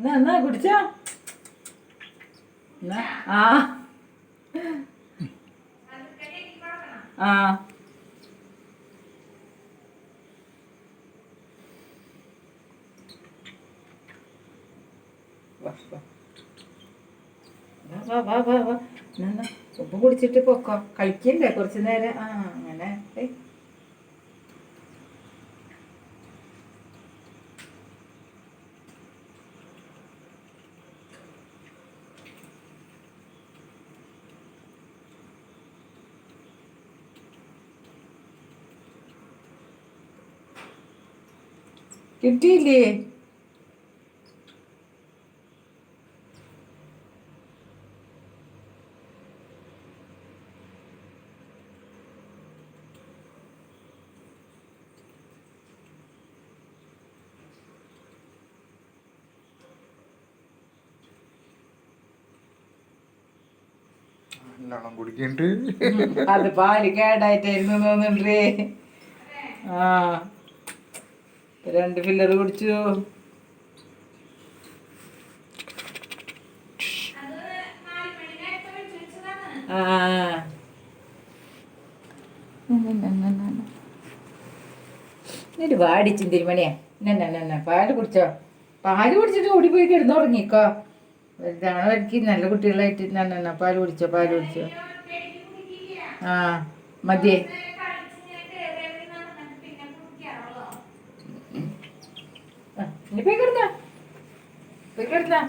എന്നാ എന്നാ കുടിച്ചോ? ആ. ആ. വാ വാ. വാ വാ ഉപ്പ് കുടിച്ചിട്ട് പൊക്കോ. കളിക്കണ്ടേ കുറച്ച് നേരം? ആ അങ്ങനെ. കിട്ടിയില്ലേ? നല്ലോണം കുടിക്കണ്ട്. അത് പാൽ കേടായിട്ടായിരുന്നു തോന്നുന്നുണ്ട്. ആ. രണ്ട് ഫില്ലർ പിടിച്ചു ആ. ഒരു പാൽ കുടിച്ചോ? പാൽ കുടിച്ചിട്ട് ഓടിപ്പോയി കിടന്നുറങ്ങിക്കോ. വലുതാണ് എനിക്ക് നല്ല കുട്ടികളായിട്ട് എന്നാ പാൽ കുടിച്ചോ പാൽ കുടിച്ചോ. ആ മതിയേ. ഇനി പോയി കിടന്ന പോയി